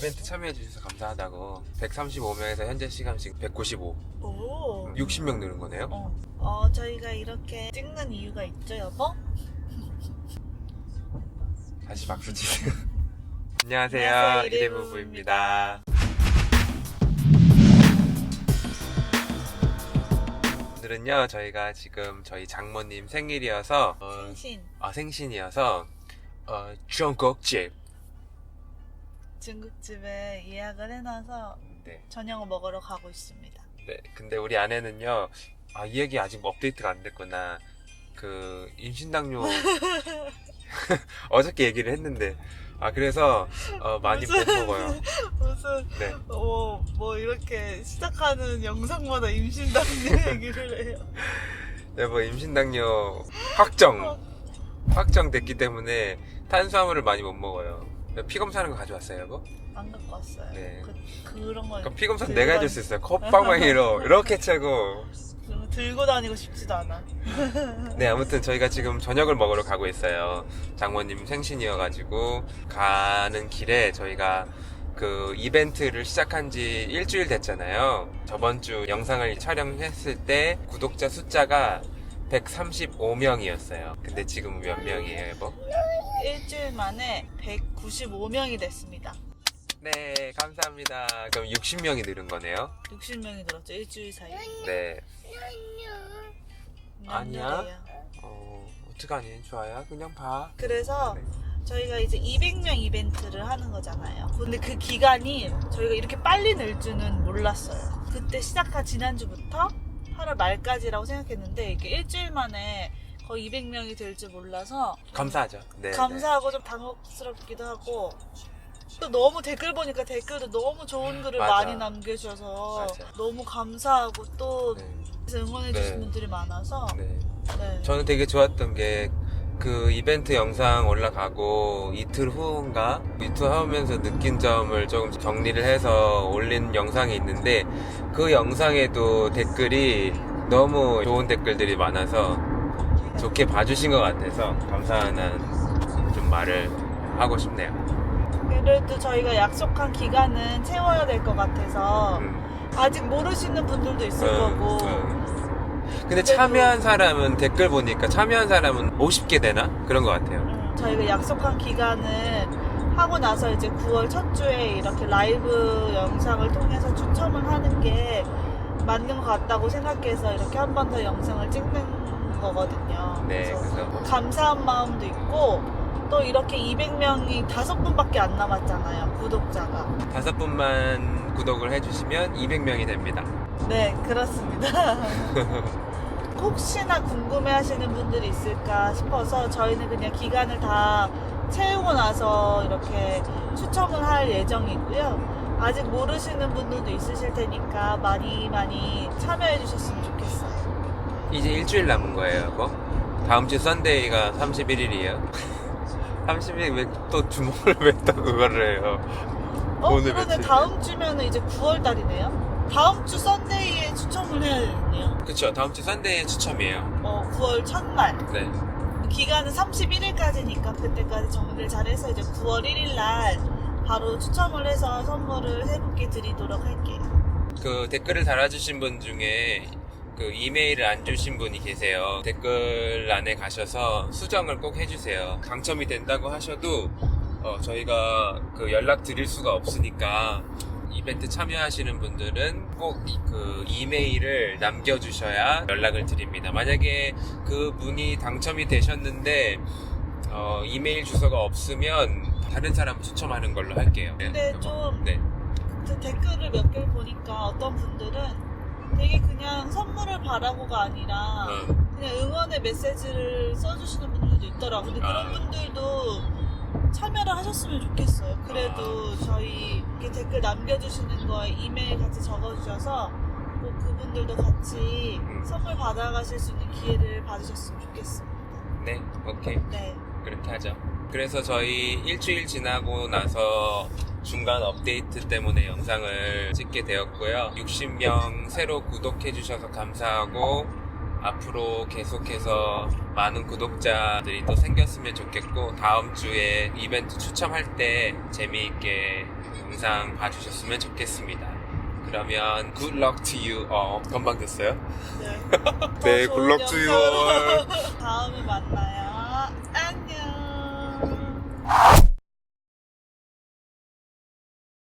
이벤트 참여해주셔서 감사하다고. 135명에서 현재 시간씩 195 오. 60명 늘은 거네요? 어. 어, 저희가 이렇게 찍는 이유가 있죠, 여보? 다시 박수 치세요. 안녕하세요. 안녕하세요, 이대부부입니다. 오늘은요 저희가 지금 저희 장모님 생일이어서 어, 생신. 아 생신이어서 어, 중국집 중국집에 예약을 해놔서 네. 저녁을 먹으러 가고 있습니다. 네, 근데 우리 아내는요, 아, 이 얘기 아직 업데이트가 안 됐구나. 그, 임신당뇨, 어저께 얘기를 했는데, 아, 그래서, 어, 많이 못 무슨- 먹어요. 무슨 네. 어, 뭐 이렇게 시작하는 영상마다 임신당뇨 얘기를 해요. 여보, 임신당뇨 확정! 확정됐기 때문에 탄수화물을 많이 못 먹어요. 피 검사하는 거 가져왔어요, 여보? 안 갖고 왔어요. 네. 그, 그런 걸 그럼 피 검사 내가 해줄 수 있어요. 콧방망이로 이렇게 차고. 거 들고 다니고 싶지도 않아. 네, 아무튼 저희가 지금 저녁을 먹으러 가고 있어요. 장모님 생신이어가지고 가는 길에 저희가 그 이벤트를 시작한 지 일주일 됐잖아요. 저번 주 영상을 촬영했을 때 구독자 숫자가 135명이었어요. 근데 지금 몇 명이에요, 여보? 일주일 만에 195명이 됐습니다. 네, 감사합니다. 그럼 60명이 늘은 거네요. 60명이 늘었죠, 일주일 사이에. 네. 아니야? 어, 어떡하니? 좋아요. 그냥 봐. 그래서 네. 저희가 이제 200명 이벤트를 하는 거잖아요. 근데 그 기간이 저희가 이렇게 빨리 늘 줄은 몰랐어요. 그때 시작한 지난주부터 8월 말까지라고 생각했는데 이게 일주일 만에 거의 200명이 될 줄 몰라서 감사하죠. 네. 감사하고 좀 당혹스럽기도 하고 또 너무 댓글 보니까 댓글도 너무 좋은 글을 맞아. 많이 남겨주셔서 맞아. 너무 감사하고 또 네. 응원해 주신 네. 분들이 많아서 네. 네. 저는 되게 좋았던 게 그 이벤트 영상 올라가고 이틀 후인가 이틀 하면서 느낀 점을 조금 정리를 해서 올린 영상이 있는데 그 영상에도 댓글이 너무 좋은 댓글들이 많아서 좋게 봐주신 것 같아서 감사하는 좀 말을 하고 싶네요. 그래도 저희가 약속한 기간은 채워야 될 것 같아서 음, 아직 모르시는 분들도 있을 음, 거고 음. 근데 참여한 사람은 댓글 보니까 참여한 사람은 50개 되나 그런 것 같아요. 음, 저희가 약속한 기간은 하고 나서 이제 9월 첫 주에 이렇게 라이브 영상을 통해서 추첨을 하는 게 맞는 것 같다고 생각해서 이렇게 한 번 더 영상을 찍는 거거든요. 네, 그래서 뭐 감사한 마음도 있고 또 이렇게 200명이 다섯 분밖에 안 남았잖아요 구독자가. 다섯 분만 구독을 해주시면 200명이 됩니다. 네, 그렇습니다. 혹시나 궁금해 하시는 분들이 있을까 싶어서 저희는 그냥 기간을 다 채우고 나서 이렇게 추첨을 할 예정이고요. 아직 모르시는 분들도 있으실 테니까 많이 많이 참여해 주셨으면 좋겠어요. 이제 일주일 남은 거예요, 여보. 다음 주 썬데이가 31일이에요. 30일 왜또 주먹을 왜 또 그거를 해요? 어, 오늘 그러네. 며칠이에요? 다음 주면은 이제 9월 달이네요. 다음 주 썬데이에 추첨을 해야 되거든요. 그쵸, 다음 주 썬데이 추첨이에요. 어, 9월 첫날. 네. 기간은 31일까지니까 그때까지 정리를 잘해서 이제 9월 1일 날 바로 추첨을 해서 선물을 세 분께 드리도록 할게요. 그 댓글을 달아주신 분 중에 그 이메일을 안 주신 분이 계세요. 댓글란에 가셔서 수정을 꼭 해주세요. 당첨이 된다고 하셔도 어, 저희가 그 연락 드릴 수가 없으니까 이벤트 참여하시는 분들은 꼭 그 이메일을 남겨주셔야 연락을 드립니다. 만약에 그 분이 당첨이 되셨는데 어, 이메일 주소가 없으면 다른 사람 추첨하는 걸로 할게요. 근데 좀 네. 그 댓글을 몇 개를 보니까 어떤 분들은 되게 그냥 선물을 바라고가 아니라 어. 그냥 응원의 메시지를 써주시는 분들도 있더라고요. 근데 그런 아. 분들도 참여를 하셨으면 좋겠어요. 그래도 저희 이렇게 댓글 남겨주시는 거에 이메일 같이 적어주셔서 꼭 그분들도 같이 음. 선물 받아가실 수 있는 기회를 받으셨으면 좋겠습니다. 네, 오케이. 네. 그렇게 하죠. 그래서 저희 일주일 지나고 나서 중간 업데이트 때문에 영상을 찍게 되었고요. 60명 새로 구독해 주셔서 감사하고 앞으로 계속해서 많은 구독자들이 또 생겼으면 좋겠고 다음 주에 이벤트 추첨할 때 재미있게 영상 봐주셨으면 좋겠습니다. 그러면 good luck to you. 어, 건방 됐어요? 네. 네, 굿럭 투유 영상으로 올. 다음에 만나요.